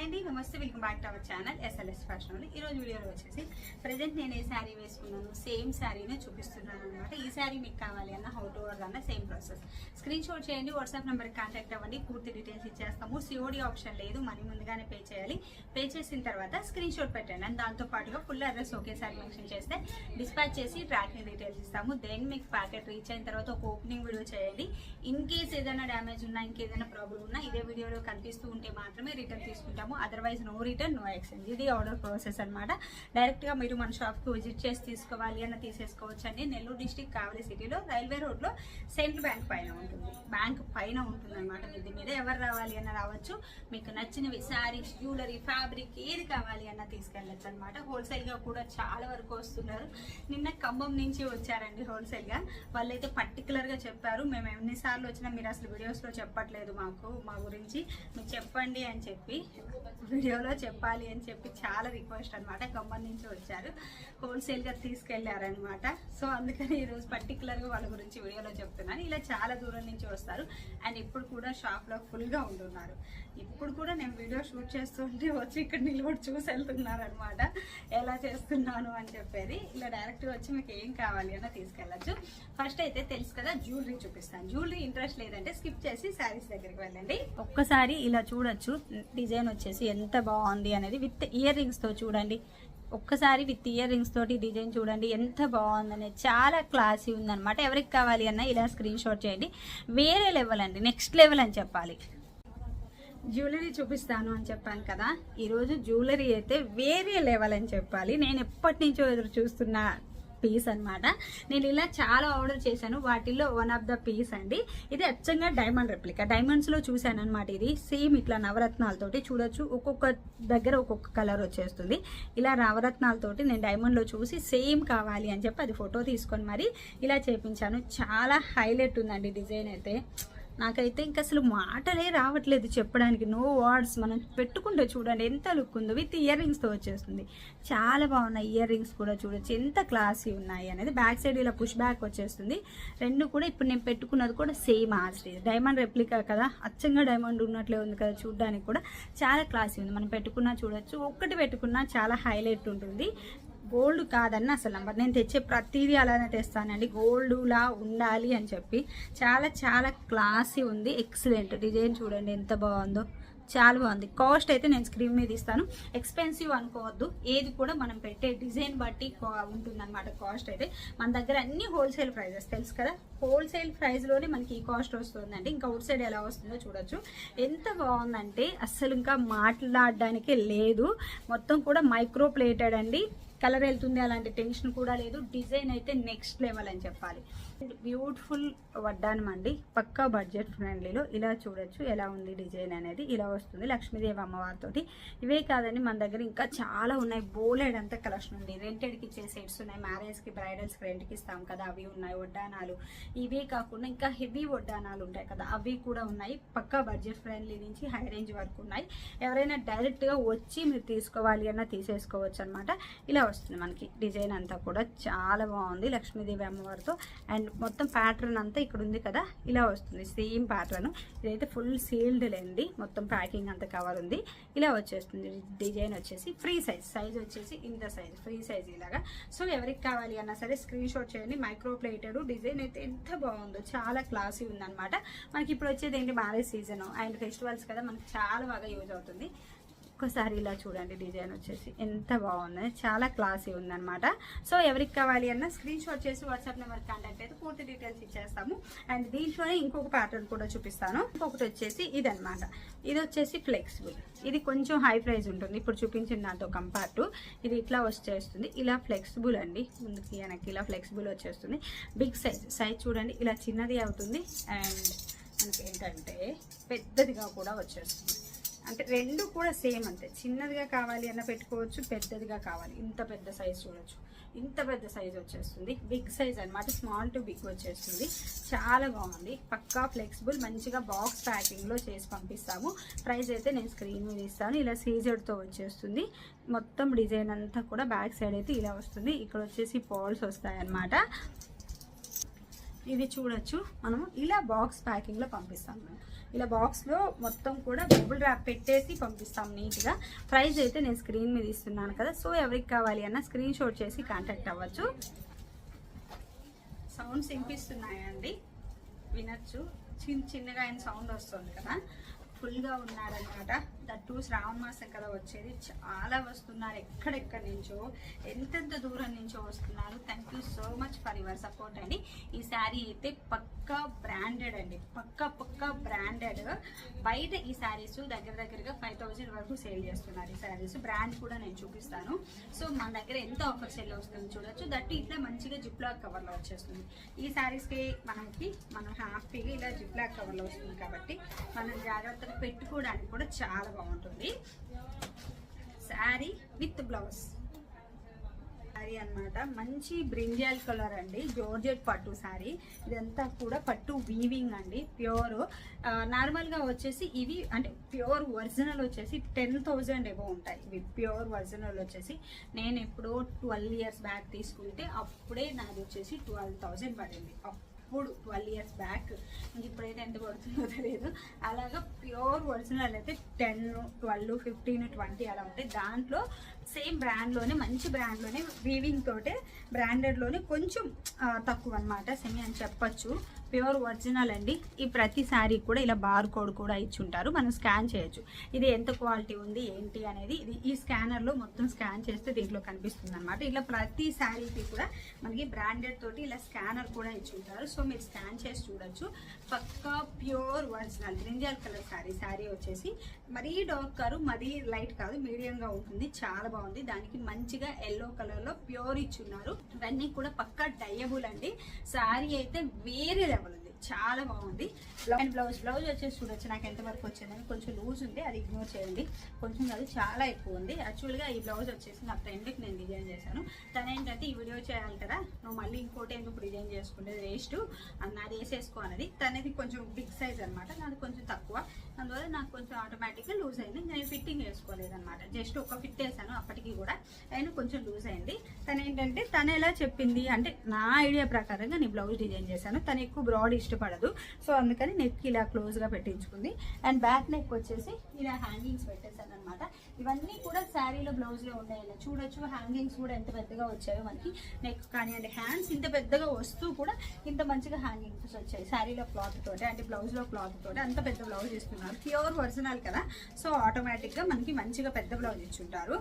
Hi అండి. నమస్తే welcome back to our channel SLS fashion వాళ్ళు ఈ రోజు వీడియోలో వచ్చేసి ప్రజెంట్ నేను ఏ శారీ వేసుకున్నాను సేమ్ శారీనే చూపిస్తున్నాను అనమాట ఈ శారీ మీకు కావాలి అన్న హౌ టు వర్క్ అన్న సేమ్ ప్రాసెస్ స్క్రీన్ షాట్ చేయండి వాట్సాప్ నెంబర్కి కాంటాక్ట్ అవ్వండి పూర్తి డీటెయిల్స్ ఇచ్చేస్తాము. సిఓడి ఆప్షన్ లేదు మనీ ముందుగానే పే చేయాలి. పే చేసిన తర్వాత స్క్రీన్ షాట్ పెట్టండి. అండ్ దాంతో పాటుగా ఫుల్ అడ్రస్ ఒకేసారి మెన్షన్ చేస్తే డిస్పాచ్ చేసి ట్రాకింగ్ డీటెయిల్స్ ఇస్తాము. దెన్ మీకు ప్యాకెట్ రీచ్ అయిన తర్వాత ఒక ఓపెనింగ్ వీడియో చేయండి. ఇన్ కేస్ ఏదైనా డ్యామేజ్ ఉన్నా ఇంకేదైనా ప్రాబ్లం ఉన్నా ఇదే వీడియోలో కనిపిస్తూ ఉంటే మాత్రమే రిటర్న్ తీసుకుంటాము. Otherwise no return no exchange ఇది ఆర్డర్ ప్రాసెస్ అనమాట డైరెక్ట్గా మీరు మన షాప్కి విజిట్ చేసి తీసుకోవాలి అన్న తీసేసుకోవచ్చు అండి. నెల్లూరు డిస్టిక్ కావలి సిటీలో రైల్వే రోడ్లో సెంట్రల్ బ్యాంక్ పైన ఉంటుంది. బ్యాంక్ పైన ఉంటుంది అనమాట ఇది మీద ఎవరు రావాలి అన్న రావచ్చు. మీకు నచ్చినవి శారీస్ జ్యువెలరీ ఫ్యాబ్రిక్ ఏది కావాలి అన్న తీసుకెళ్ళచ్చు అనమాట హోల్సేల్గా కూడా చాలా వరకు వస్తున్నారు. నిన్న ఖమ్మం నుంచి వచ్చారండి హోల్సేల్గా వాళ్ళైతే పర్టికులర్గా చెప్పారు. మేము ఎన్నిసార్లు వచ్చినా మీరు అసలు వీడియోస్లో చెప్పట్లేదు మాకు మా గురించి. మీరు చెప్పండి అని చెప్పి వీడియోలో చెప్పాలి అని చెప్పి చాలా రిక్వెస్ట్ అనమాట ఖమ్మం నుంచి వచ్చారు. హోల్సేల్గా తీసుకెళ్ళారనమాట సో అందుకని ఈరోజు పర్టికులర్గా వాళ్ళ గురించి వీడియోలో చెప్తున్నాను. ఇలా చాలా దూరం నుంచి వస్తారు. అండ్ ఇప్పుడు కూడా షాప్లో ఫుల్గా ఉంటున్నారు. ఇప్పుడు కూడా నేను వీడియో షూట్ చేస్తుంటే వచ్చి ఇక్కడ నిలబడి చూసి వెళ్తున్నారు అనమాట ఎలా చేస్తున్నాను అని చెప్పేది. ఇలా డైరెక్ట్గా వచ్చి మీకు ఏం కావాలి అన్న తీసుకెళ్ళచ్చు. ఫస్ట్ అయితే తెలుసు కదా జ్యువెలరీ చూపిస్తాను. జ్యువెలరీ ఇంట్రెస్ట్ లేదంటే స్కిప్ చేసి శారీస్ దగ్గరికి వెళ్ళండి. ఒక్కసారి ఇలా చూడొచ్చు. డిజైన్ వచ్చేసి ఎంత బాగుంది అనేది విత్ ఇయర్ రింగ్స్తో చూడండి. ఒక్కసారి విత్ ఇయర్ రింగ్స్ తోటి డిజైన్ చూడండి ఎంత బాగుందని చాలా క్లాసీ ఉందన్నమాట. ఎవరికి కావాలి అన్న ఇలా స్క్రీన్ షాట్ చేయండి. వేరే లెవెల్ అండి నెక్స్ట్ లెవెల్ అని చెప్పాలి. జ్యువెలరీ చూపిస్తాను అని చెప్పాను కదా. ఈరోజు జ్యువెలరీ అయితే వేరే లెవెల్ అని చెప్పాలి. నేను ఎప్పటి నుంచో ఎదురు చూస్తున్న పీస్ అన్నమాట. నేను ఇలా చాలా ఆర్డర్ చేశాను. వాటిల్లో వన్ ఆఫ్ ద పీస్ అండి. ఇది అచ్చంగా డైమండ్ రెప్లికా. డైమండ్స్లో చూశాను అనమాట ఇది. సేమ్ ఇట్లా నవరత్నాలతోటి చూడొచ్చు. ఒక్కొక్క దగ్గర ఒక్కొక్క కలర్ వచ్చేస్తుంది. ఇలా నవరత్నాలతోటి నేను డైమండ్లో చూసి సేమ్ కావాలి అని చెప్పి అది ఫోటో తీసుకొని మరి ఇలా చేపించాను. చాలా హైలైట్ ఉందండి డిజైన్ అయితే. నాకైతే ఇంకా అసలు మాటలే రావట్లేదు చెప్పడానికి. నో వర్డ్స్ మనం పెట్టుకుంటే చూడండి ఎంత లుక్ ఉందో. విత్ ఇయర్ రింగ్స్తో వచ్చేస్తుంది. చాలా బాగున్నాయి ఇయర్ రింగ్స్ కూడా చూడొచ్చు. ఎంత క్లాసీ ఉన్నాయి అనేది. బ్యాక్ సైడ్ ఇలా పుష్ బ్యాక్ వచ్చేస్తుంది. రెండు కూడా ఇప్పుడు నేను పెట్టుకున్నది కూడా సేమ్ ఆస్ట్రీ డైమండ్ రెప్లికా కదా. అచ్చంగా డైమండ్ ఉన్నట్లే ఉంది కదా చూడడానికి కూడా. చాలా క్లాసీ ఉంది. మనం పెట్టుకున్నా చూడొచ్చు. ఒక్కటి పెట్టుకున్నా చాలా హైలైట్ ఉంటుంది. గోల్డ్ కాదన్న అసలు నంబర్ నేను తెచ్చే ప్రతిదీ అలానే తెస్తానండి. గోల్డ్లా ఉండాలి అని చెప్పి. చాలా చాలా క్లాసీ ఉంది. ఎక్సలెంట్ డిజైన్ చూడండి ఎంత బాగుందో. చాలా బాగుంది. కాస్ట్ అయితే నేను స్క్రీన్ మీద ఇస్తాను. ఎక్స్పెన్సివ్ అనుకోవద్దు. ఏది కూడా మనం పెట్టే డిజైన్ బట్టి ఉంటుంది అనమాట కాస్ట్ అయితే. మన దగ్గర అన్ని హోల్సేల్ ప్రైజెస్ తెలుసు కదా? హోల్సేల్ ప్రైస్లోనే మనకి ఈ కాస్ట్ వస్తుందండి. ఇంకా అవుట్ సైడ్ ఎలా వస్తుందో చూడొచ్చు. ఎంత బాగుందంటే అస్సలు ఇంకా మాట్లాడడానికే లేదు. మొత్తం కూడా మైక్రో ప్లేటెడ్ అండి. కలర్ వెళ్తుంది అలాంటి టెన్షన్ కూడా లేదు. డిజైన్ అయితే నెక్స్ట్ లెవెల్ అని చెప్పాలి. బ్యూటిఫుల్ వడ్డానం అండి. పక్కా బడ్జెట్ ఫ్రెండ్లీలో ఇలా చూడొచ్చు ఎలా ఉంది డిజైన్ అనేది. ఇలా వస్తుంది లక్ష్మీదేవి అమ్మవారితోటి. ఇవే కాదండి మన దగ్గర ఇంకా చాలా ఉన్నాయి. బోలెడ్ అంతా కలెక్షన్ ఉంది రెంటెడ్కి ఇచ్చే సెట్స్ ఉన్నాయి. మ్యారేజ్కి బ్రైడల్స్కి రెంట్కి ఇస్తాం కదా అవి ఉన్నాయి వడ్డానాలు. ఇవే కాకుండా ఇంకా హెవీ వడ్డానాలు ఉంటాయి కదా అవి కూడా ఉన్నాయి. పక్కా బడ్జెట్ ఫ్రెండ్లీ నుంచి హై రేంజ్ వరకు ఉన్నాయి. ఎవరైనా డైరెక్ట్గా వచ్చి మీరు తీసుకోవాలి అన్నా తీసేసుకోవచ్చు అనమాట ఇలా వస్తుంది మనకి. డిజైన్ అంతా కూడా చాలా బాగుంది లక్ష్మీదేవి అమ్మవారితో. అండ్ మొత్తం ప్యాటర్న్ అంతా ఇక్కడ ఉంది కదా ఇలా వస్తుంది. Same pattern. ఇదైతే ఫుల్ సీల్డ్ లేండి మొత్తం ప్యాకింగ్ అంతా కవర్ ఉంది. ఇలా వచ్చేస్తుంది. డిజైన్ వచ్చేసి ఫ్రీ సైజ్. సైజ్ వచ్చేసి ఇంత సైజ్. ఫ్రీ సైజ్ ఇలాగా. సో ఎవరికి కావాలి అన్నా సరే స్క్రీన్ షాట్ చేయండి. మైక్రో ప్లేటెడ్ డిజైన్ అయితే ఎంత బాగుందో చాలా క్లాసీ ఉందన్నమాట. మనకి ఇప్పుడు వచ్చేది ఏంటి? Marriage season. అండ్ ఫెస్టివల్స్ కదా మనకి చాలా బాగా యూజ్ అవుతుంది. ఒక్కసారి ఇలా చూడండి డిజైన్ వచ్చేసి. ఎంత బాగుంది. చాలా క్లాసీ ఉందన్నమాట. సో ఎవరికి కావాలి అన్న స్క్రీన్ షాట్ చేసి వాట్సాప్ నెంబర్ కాంటాక్ట్ అయితే పూర్తి డీటెయిల్స్ ఇచ్చేస్తాము. అండ్ దీంట్లోనే ఇంకొక ప్యాటర్న్ కూడా చూపిస్తాను. ఇంకొకటి వచ్చేసి ఇదనమాట ఇది వచ్చేసి ఫ్లెక్సిబుల్. ఇది కొంచెం హై ప్రైస్ ఉంటుంది. ఇప్పుడు చూపించిన దాంతో కంపేర్ టు ఇది ఇట్లా వచ్చేస్తుంది. ఇలా ఫ్లెక్సిబుల్ అండి. ముందుకి వెనక్కి ఇలా ఫ్లెక్సిబుల్ వచ్చేస్తుంది. Big size. సైజ్ చూడండి. ఇలా చిన్నది అవుతుంది. అండ్ మనకి ఏంటంటే పెద్దదిగా కూడా వచ్చేస్తుంది. అంటే రెండు కూడా సేమ్ అంతే. చిన్నదిగా కావాలి అన్న పెట్టుకోవచ్చు పెద్దదిగా కావాలి. ఇంత పెద్ద సైజ్ చూడొచ్చు. ఇంత పెద్ద సైజ్ వచ్చేస్తుంది. బిగ్ సైజ్ అన్నమాట. స్మాల్ టు బిగ్ వచ్చేస్తుంది. చాలా బాగుంది. పక్కా ఫ్లెక్సిబుల్. మంచిగా బాక్స్ ప్యాకింగ్లో చేసి పంపిస్తాము. ప్రైస్ అయితే నేను స్క్రీన్ మీద ఇస్తాను. ఇలా సీజర్తో వచ్చేస్తుంది. మొత్తం డిజైన్ అంతా కూడా బ్యాక్ సైడ్ అయితే ఇలా వస్తుంది. ఇక్కడ వచ్చేసి పాల్స్ వస్తాయన్నమాట. ఇది చూడొచ్చు. మనము ఇలా బాక్స్ ప్యాకింగ్లో పంపిస్తాం. మేము ఇలా బాక్స్లో మొత్తం కూడా బబుల్ ర్యాప్ పెట్టేసి పంపిస్తాం నీట్గా. ప్రైస్ అయితే నేను స్క్రీన్ మీద ఇస్తున్నాను కదా. సో ఎవరికి కావాలి అన్న స్క్రీన్ షాట్ చేసి కాంటాక్ట్ అవ్వచ్చు. సౌండ్స్ వినిపిస్తున్నాయండి. వినొచ్చు. చిన్న చిన్నగా ఆయన సౌండ్ వస్తుంది కదా. ఫుల్గా ఉన్నారనమాట దట్టు శ్రావణ మాసం కదా వచ్చేది. చాలా వస్తున్నారు. ఎక్కడెక్కడి నుంచో ఎంతెంత దూరం నుంచో వస్తున్నారు. Thank you so much for your support అండి. ఈ శారీ అయితే పక్కా బ్రాండెడ్ అండి. పక్కా పక్కా బ్రాండెడ్ బయట ఈ శారీస్ దగ్గర దగ్గరగా ఫైవ్ థౌజండ్ వరకు సేల్ చేస్తున్నారు ఈ శారీస్. బ్రాండ్ కూడా నేను చూపిస్తాను. సో మన దగ్గర ఎంత ఆఫర్ సేల్ వస్తుంది చూడొచ్చు. దట్టు ఇట్లా మంచిగా జిప్లాక్ కవర్లో వచ్చేస్తుంది. ఈ శారీస్కి మనకి మనం హ్యాపీగా ఇలా జిప్లాక్ కవర్లో వస్తుంది కాబట్టి మనం జాగ్రత్తగా పెట్టుకోవడానికి కూడా చాలా బాగుంటుంది. శారీ విత్ బ్లౌజ్ శారీ అన్నమాట. మంచి బ్రింజాల్ కలర్ అండి. జోర్జెట్ పట్టు శారీ ఇదంతా కూడా పట్టు వీవింగ్ అండి. ప్యూర్ నార్మల్గా వచ్చేసి ఇవి అంటే ప్యూర్ ఒరిజినల్ వచ్చేసి టెన్ థౌజండ్ ఏవో ఉంటాయి. ఇవి ప్యూర్ ఒరిజినల్ వచ్చేసి నేను ఎప్పుడో ట్వెల్వ్ ఇయర్స్ బ్యాక్ తీసుకుంటే అప్పుడే నాది వచ్చేసి ట్వెల్వ్ థౌజండ్ పడింది. అప్పుడు ట్వెల్వ్ ఇయర్స్ బ్యాక్. ఇంక ఇప్పుడైతే ఎంత పడుతుందో తెలియదు. అలాగా ప్యూర్ ఒరిజినల్ అయితే టెన్ ట్వెల్వ్ ఫిఫ్టీన్ ట్వంటీ అలా ఉంటాయి. దాంట్లో సేమ్ బ్రాండ్లోనే మంచి బ్రాండ్లోనే వీవింగ్ తోటే బ్రాండెడ్లోనే కొంచెం తక్కువ అనమాట సెమీ అని చెప్పచ్చు. ప్యూర్ ఒరిజినల్ అండి. ఈ ప్రతి శారీ కూడా ఇలా బార్ కోడ్ కూడా ఇచ్చుంటారు. మనం స్కాన్ చేయొచ్చు. ఇది ఎంత క్వాలిటీ ఉంది ఏంటి అనేది ఇది ఈ స్కానర్లో మొత్తం స్కాన్ చేస్తే దీంట్లో కనిపిస్తుంది అనమాట ఇలా ప్రతి శారీకి కూడా మనకి బ్రాండెడ్ తోటి ఇలా స్కానర్ కూడా ఇచ్చుంటారు. సో మీరు స్కాన్ చేసి చూడొచ్చు. పక్కా pure original. Brinjal colour saree saree వచ్చేసి మరీ డార్క్ కాదు మరీ లైట్ కాదు మీడియంగా ఉంటుంది చాలా బాగుంది. దానికి మంచిగా ఎల్లో కలర్లో ప్యూర్ ఇచ్చున్నారు. ఇవన్నీ కూడా పక్కా డయబుల్ అండి. శారీ అయితే వేరే లెవెల్ చాలా బాగుంది. అండ్ బ్లౌజ్ బ్లౌజ్ వచ్చేసి చూడొచ్చు. నాకు ఎంతవరకు వచ్చిందని కొంచెం లూజ్ ఉంది. అది ఇగ్నోర్ చేయండి. కొంచెం అది చాలా ఎక్కువ ఉంది. యాక్చువల్గా ఈ బ్లౌజ్ వచ్చేసి నా ఫ్రెండ్కి నేను డిజైన్ చేశాను. తను ఏంటంటే ఈ వీడియో చేయాలి కదా నువ్వు మళ్ళీ ఇంకోటి ఎందుకు డిజైన్ చేసుకుంటే వేస్ట్ నాది వేసేసుకో అన్నది. తనది కొంచెం బిగ్ సైజ్ అనమాట నాది కొంచెం తక్కువ. అందువల్ల నాకు కొంచెం ఆటోమేటిక్గా లూజ్ అయింది. నేను ఫిట్టింగ్ వేసుకోలేదనమాట జస్ట్ ఒక ఫిట్ వేసాను అప్పటికి కూడా. అయినా కొంచెం లూజ్ అయింది. తను ఏంటంటే తను ఎలా చెప్పింది అంటే నా ఐడియా ప్రకారంగా నేను బ్లౌజ్ డిజైన్ చేశాను. తను ఎక్కువ బ్రాడ్ ఇష్టం ఇష్టపడదు. సో అందుకని నెక్ ఇలా క్లోజ్గా పెట్టించుకుంది. అండ్ బ్యాక్ నెక్ వచ్చేసి ఇలా హ్యాంగింగ్స్ పెట్టేశాను అనమాట ఇవన్నీ కూడా శారీలో బ్లౌజ్లో ఉన్నాయి చూడొచ్చు. హ్యాంగింగ్స్ కూడా ఎంత పెద్దగా వచ్చాయో మనకి నెక్ కానీ అండ్ హ్యాండ్స్ ఇంత పెద్దగా వస్తూ కూడా ఇంత మంచిగా హ్యాంగింగ్స్ వచ్చాయి. శారీలో క్లాత్ తోటి అంటే బ్లౌజ్లో క్లాత్ తోటి అంత పెద్ద బ్లౌజ్ ఇస్తున్నారు ప్యూర్ ఒరిజినల్ కదా. సో ఆటోమేటిక్గా మనకి మంచిగా పెద్ద బ్లౌజ్ ఇచ్చుంటారు.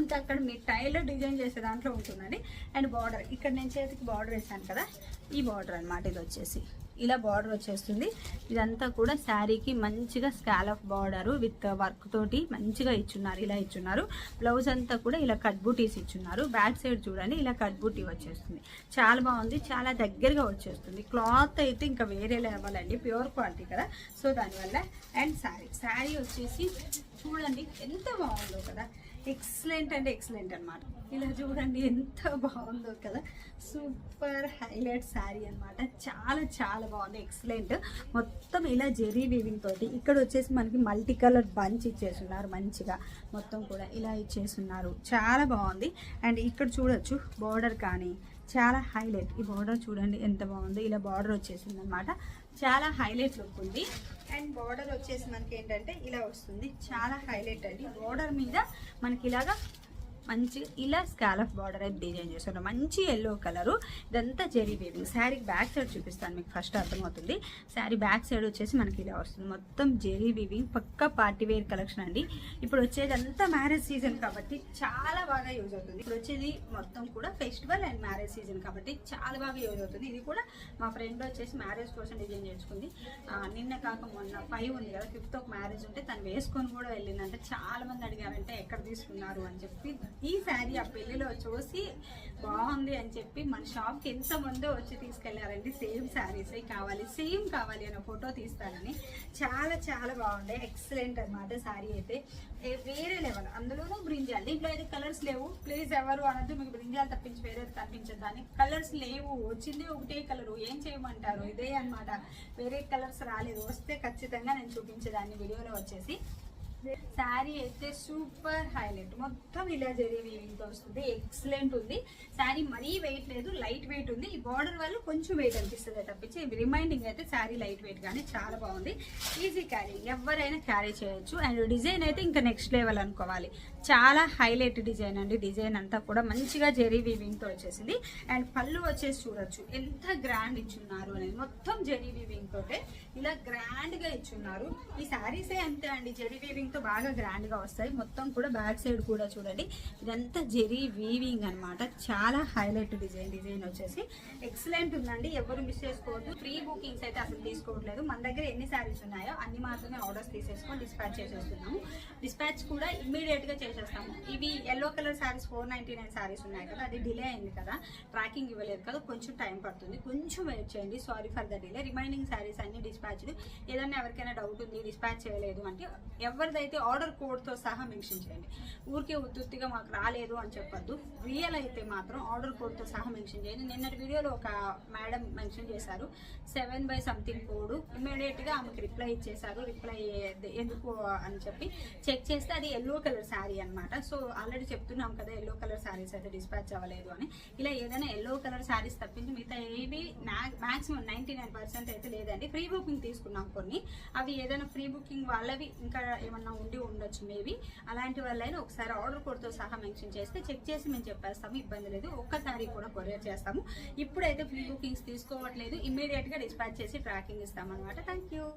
ఇంకా అక్కడ మీ టైలర్ డిజైన్ చేసే దాంట్లో ఉంటుందండి. అండ్ బార్డర్ ఇక్కడ నేను చేతికి బార్డర్ వేసాను కదా ఈ బార్డర్ అన్నమాట ఇది వచ్చేసి. ఇలా బార్డర్ వచ్చేస్తుంది. ఇదంతా కూడా శారీకి మంచిగా స్కాలఫ్ బార్డర్ విత్ వర్క్ తోటి మంచిగా ఇచ్చున్నారు ఇలా ఇచ్చున్నారు. బ్లౌజ్ అంతా కూడా ఇలా కట్ బూటీస్ ఇచ్చున్నారు. బ్యాక్ సైడ్ చూడండి ఇలా కట్ బూటీ వచ్చేస్తుంది. చాలా బాగుంది చాలా దగ్గరగా వచ్చేస్తుంది. క్లాత్ అయితే ఇంకా వేరే లెవెల్ అండి ప్యూర్ క్వాలిటీ కదా. సో దానివల్ల అండ్ శారీ శారీ వచ్చేసి చూడండి ఎంత బాగుందో కదా. ఎక్సలెంట్ అంటే ఎక్సలెంట్ అన్నమాట. ఇలా చూడండి ఎంత బాగుందో కదా. సూపర్ హైలైట్ శారీ అన్నమాట. చాలా చాలా బాగుంది. ఎక్సలెంట్ మొత్తం ఇలా జెరీ వీవింగ్ తోటి ఇక్కడ వచ్చేసి మనకి మల్టీ కలర్ బంచ్ ఇచ్చేస్తున్నారు మంచిగా. మొత్తం కూడా ఇలా ఇచ్చేస్తున్నారు. చాలా బాగుంది. అండ్ ఇక్కడ చూడొచ్చు బార్డర్ కానీ చాలా హైలైట్. ఈ బార్డర్ చూడండి ఎంత బాగుంది. ఇలా బార్డర్ వచ్చేసింది అనమాట చాలా హైలైట్ లుక్ ఉంది. అండ్ బార్డర్ వచ్చేసి మనకి ఏంటంటే ఇలా వస్తుంది. చాలా హైలైట్ అండి. బార్డర్ మీద మనకి ఇలాగా మంచి ఇలా స్కాలఫ్ బార్డర్ అయితే డిజైన్ చేశాను మంచి ఎల్లో కలరు ఇదంతా జెరీ వేవింగ్ శారీకి బ్యాక్ సైడ్ చూపిస్తాను మీకు ఫస్ట్ అర్థమవుతుంది. శారీ బ్యాక్ సైడ్ వచ్చేసి మనకి ఇలా వస్తుంది. మొత్తం జెరీ వీవింగ్ పక్క పార్టీ వేర్ కలెక్షన్ అండి. ఇప్పుడు వచ్చేది అంతా మ్యారేజ్ సీజన్ కాబట్టి చాలా బాగా యూజ్ అవుతుంది. ఇప్పుడు వచ్చేది మొత్తం కూడా ఫెస్టివల్ అండ్ మ్యారేజ్ సీజన్ కాబట్టి చాలా బాగా యూజ్ అవుతుంది. ఇది కూడా మా ఫ్రెండ్ వచ్చేసి మ్యారేజ్ కోసం డిజైన్ చేసుకుంది నిన్న కాక మొన్న ఫైవ్ ఉంది కదా ఫిఫ్త్ ఒక మ్యారేజ్ ఉంటే తను వేసుకొని కూడా వెళ్ళిందంటే. చాలా మంది అడిగారంటే ఎక్కడ తీసుకున్నారు అని చెప్పి ఈ శారీ ఆ పెళ్ళిలో చూసి బాగుంది అని చెప్పి మన షాప్కి ఎంతమందో వచ్చి తీసుకెళ్ళారండి. సేమ్ శారీస్ కావాలి సేమ్ కావాలి అనే ఫోటో తీస్తారని చాలా చాలా బాగుండే. ఎక్సలెంట్ అనమాట శారీ అయితే. ఏ- వేరే లెవెల్ అందులోనూ బ్రింజాల్. దీంట్లో అయితే కలర్స్ లేవు. ప్లీజ్ ఎవరు అనొద్దు. మీకు బ్రింజాలు తప్పించి వేరే కనిపించదు. దానికి కలర్స్ లేవు. వచ్చింది ఒకటే కలరు ఏం చేయమంటారు? ఇదే అనమాట వేరే కలర్స్ రాలేదు. వస్తే ఖచ్చితంగా నేను చూపించేదాన్ని. వీడియోలో వచ్చేసి శారీ అయితే సూపర్ హైలైట్. మొత్తం ఇలా జరీ వీవింగ్తో వస్తుంది. ఎక్సలెంట్ ఉంది. శారీ మరీ వెయిట్ లేదు లైట్ వెయిట్ ఉంది. ఈ బార్డర్ వల్ల కొంచెం వెయిట్ అనిపిస్తుంది తప్పించి రిమైండింగ్ అయితే శారీ లైట్ వెయిట్ కానీ చాలా బాగుంది. ఈజీ క్యారీ ఎవరైనా క్యారీ చేయొచ్చు. అండ్ డిజైన్ అయితే ఇంకా నెక్స్ట్ లెవెల్ అనుకోవాలి. చాలా హైలైట్ డిజైన్ అండి. డిజైన్ అంతా కూడా మంచిగా జెరీ వీవింగ్తో వచ్చేసింది. అండ్ పళ్ళు వచ్చేసి చూడొచ్చు. ఎంత గ్రాండ్ ఇచ్చున్నారు అనేది. మొత్తం జెరీ వీవింగ్ తోటే ఇలా గ్రాండ్గా ఇచ్చున్నారు. ఈ శారీసే అంతే అండి. జెరీ వీవింగ్ తో బాగా గ్రాండ్గా వస్తాయి. మొత్తం కూడా బ్యాక్ సైడ్ కూడా చూడండి. ఇదంతా జెరీ వీవింగ్ అన్నమాట. చాలా హైలైట్ డిజైన్ డిజైన్ వచ్చేసి. ఎక్సలెంట్ ఉందండి. ఎవరు మిస్ చేసుకోవద్దు. ఫ్రీ బుకింగ్స్ అయితే అసలు తీసుకోవట్లేదు. మన దగ్గర ఎన్ని శారీస్ ఉన్నాయో అన్ని మాత్రమే ఆర్డర్స్ తీసేసుకొని డిస్పాచ్ చేసేస్తున్నాము. డిస్పాచ్ కూడా ఇమ్మీడియట్గా చేసేస్తాము. ఇవి yellow colour sarees four ninety nine sarees ఉన్నాయి కదా. అది డిలే అయింది కదా. ట్రాకింగ్ ఇవ్వలేదు కదా. కొంచెం టైం పడుతుంది. కొంచెం వెయిట్ చేయండి. Sorry for the delay remaining sarees అన్ని డిస్పాచ్డ్ ఏదైనా ఎవరికైనా డౌట్ ఉంది డిస్పాచ్ చేయలేదు అంటే అయితే ఆర్డర్ కోడ్తో సహా మెన్షన్ చేయండి. ఊరికే ఉత్తుత్తిగా మాకు రాలేదు అని చెప్పొద్దు. రియల్ అయితే మాత్రం ఆర్డర్ కోడ్తో సహా మెన్షన్ చేయండి. నిన్నటి వీడియోలో ఒక మేడం మెన్షన్ చేశారు. సెవెన్ బై సంథింగ్ కోడ్ ఇమ్మీడియట్గా ఆమెకి రిప్లై ఇచ్చేశారు. రిప్లై ఎందుకు అని చెప్పి చెక్ చేస్తే అది ఎల్లో కలర్ శారీ అన్నమాట. సో ఆల్రెడీ చెప్తున్నాం కదా ఎల్లో కలర్ శారీస్ అయితే డిస్పాచ్ అవ్వలేదు అని. ఇలా ఏదైనా ఎల్లో కలర్ శారీస్ తప్పించి మిగతా ఏవి మాక్సిమం నైంటీ నైన్ పర్సెంట్ అయితే లేదండి. ఫ్రీ బుకింగ్ తీసుకున్నాం కొన్ని. అవి ఏదైనా ఫ్రీ బుకింగ్ వాళ్ళవి ఇంకా ఏమన్నా ఉండి ఉండొచ్చు మేబీ. అలాంటి వాళ్ళైనా ఒకసారి ఆర్డర్ కోడ్తో సహా మెన్షన్ చేస్తే చెక్ చేసి మేము చెప్పేస్తాము ఇబ్బంది లేదు. ఒక్కసారి కూడా కొరియర్ చేస్తాము. ఇప్పుడైతే ఫ్రీ బుకింగ్స్ తీసుకోవట్లేదు. ఇమ్మీడియట్గా డిస్పాచ్ చేసి ట్రాకింగ్ ఇస్తామన్నమాట. Thank you